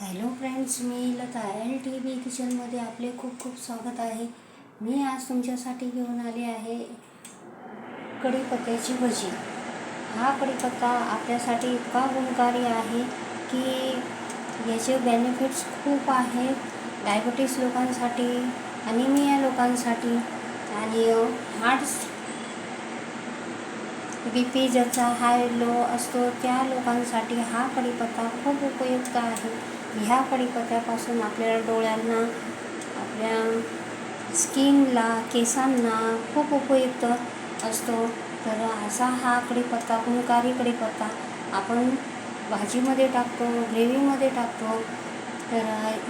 Hello friends मी Lata L T V किचनमध्ये आपले खूप खूप स्वागत आहे. मी आज तुमच्यासाठी घेऊन आले आहे कढीपत्त्याची भजी. हा कढीपत्ता आपल्यासाठी इतका गुणकारी आहे की याचे बेनिफिट्स खूप आहेत डायबिटीस लोकांसाठी अनिमिया लोकांसाठी. आणि हार्ट्स बी पी ज्याचा हाय लो असतो त्या लोकांसाठी हा कढीपत्ता खूप उपयुक्त आहे. ह्या कढीपत्त्यापासून आपल्या डोळ्यांना आपल्या स्किनला केसांना खूप उपयुक्त असतो. तर असा हा कढीपत्ता गुणकारी कढीपत्ता आपण भाजीमध्ये टाकतो ग्रेव्हीमध्ये टाकतो. तर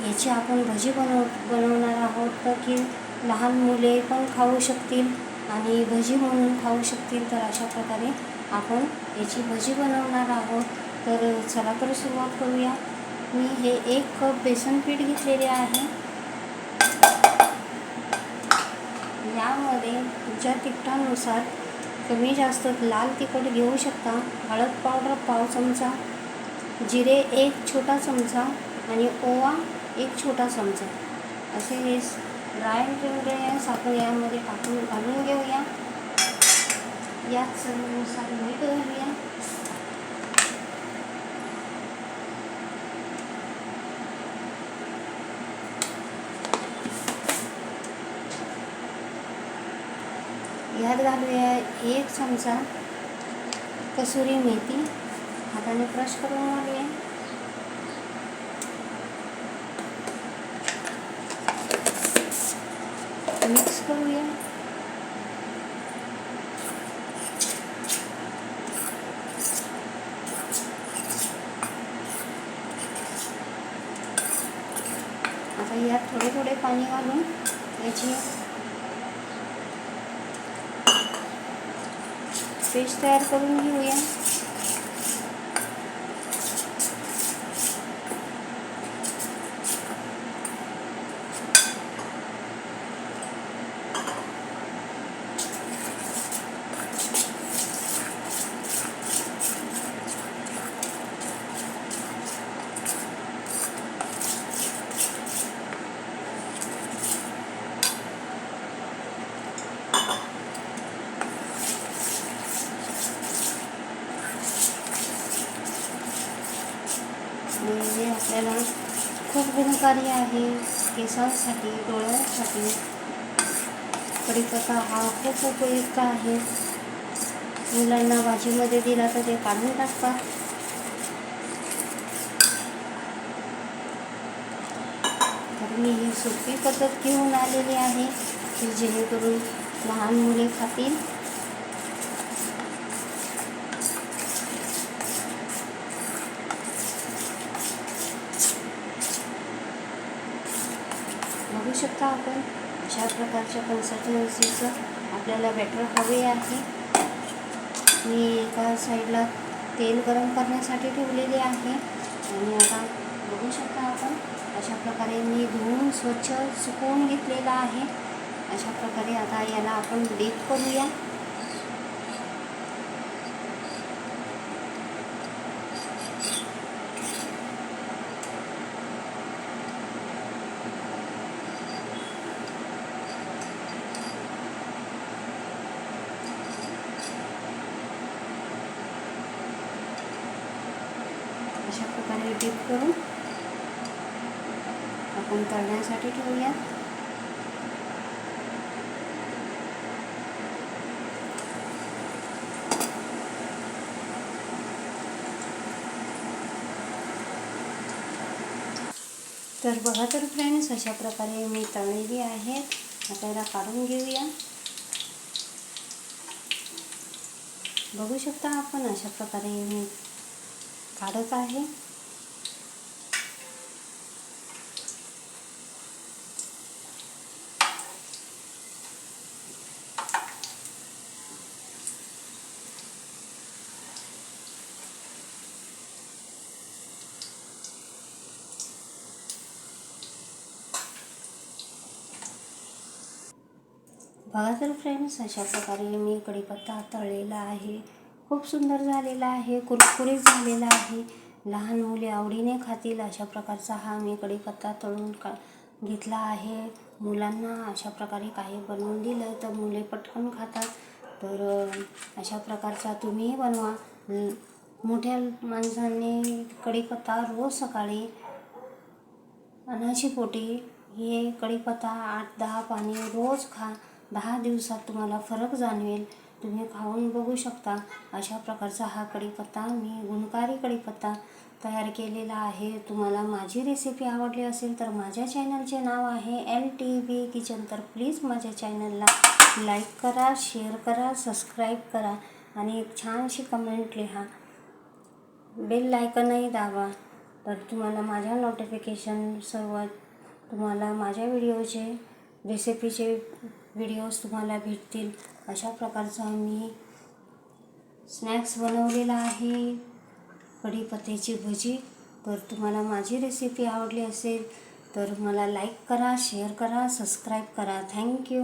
याची आपण भजी बनव बनवणार आहोत तर की लहान मुले पण खाऊ शकतील आणि भजी म्हणून खाऊ शकतील. तर अशा प्रकारे आपण याची भजी बनवणार आहोत. तर चला तर सुरुवात करूया. मी हे एक कप बेसन पीठ घेतलेले आहे. यामध्ये तुमच्या तिखटानुसार कमी जास्त लाल तिखट घेऊ शकता हळद पावडर पाव चमचा जिरे एक छोटा चमचा आणि ओवा एक छोटा चमचा. असे हे ड्राय इंग्रेडियंट्स आपण यामध्ये टाकून घालून घेऊया. याच चवीनुसार मीठ घालूया. यात घालूया एक चमचा कसुरी मेथी. हाताने क्रश करून घालूया मिक्स करूया. आता यात थोडे थोडे पाणी घालून याची पेस्ट तयार करून घेऊया आणि हे आपल्याला खूप गुणकारी आहे. केसांसाठी डोळ्यांसाठी. कढीपत्ता हा खूप उपयुक्त आहे. मुलांना भाजीमध्ये दिला तर ते काढून टाकतात. तर मी ही सोपी पद्धत घेऊन आलेली आहे की जेणेकरून लहान मुले खातील बघू शकता आपण. अशा प्रकारच्या कन्सल्टन्सीचं आपल्याला बॅटर हवे आहे. मी एका साईडला तेल गरम करण्यासाठी ठेवलेले आहे. आणि आता बघू शकता आपण अशा प्रकारे मी धुवून स्वच्छ सुकवून घेतलेला आहे. अशा प्रकारे आता याला आपण डीप करूया. अशा डीप करून आपण तळण्यासाठी ठेवूया तर बघा तर फ्रेंड्स अशा प्रकारे मी तळलेली आहेत आता याला काढून घेऊया. बघू शकता आपण अशा प्रकारे मी काढत आहे. बघा तर फ्रेंड्स अशा प्रकारे मी कढीपत्ता तळलेला आहे. खूप सुंदर झालेला आहे. कुरकुरीत झालेला आहे. लहान मुले आवडीने खातील अशा प्रकारचा हा मी कढीपत्ता तळून का घेतला आहे. मुलांना अशा प्रकारे काही बनवून दिलं तर मुले पटकन खातात. तर अशा प्रकारचा तुम्हीही बनवा. मोठ्या माणसांनी कढीपत्ता रोज सकाळी अनाशी पोटी हे कढीपत्ता आठ दहा पाणी रोज खा. दहा दिवसात तुम्हाला फरक जाणवेल. तुम्ही खाऊन बघू शकता. अशा प्रकारचा हा कढीपत्ता मी गुणकारी कढीपत्ता तयार केलेला आहे. तुम्हाला माझी रेसिपी आवडली असेल तर माझ्या चॅनलचे नाव आहे एल टी व्ही किचन तर प्लीज माझ्या चॅनलला लाईक करा शेअर करा सबस्क्राईब करा आणि एक छानशी कमेंट लिहा. बेल लायकनही दाबा. तर तुम्हाला माझ्या नोटिफिकेशन सर्व तुम्हाला माझ्या व्हिडिओचे रेसिपीचे व्हिडिओज तुम्हाला भेटतील. अशा प्रकारचा मी स्नॅक्स बनवलेला आहे. कढीपत्त्याची भजी. तर तुम्हाला माझी रेसिपी आवडली असेल तर मला लाईक करा शेअर करा सबस्क्राईब करा. थँक्यू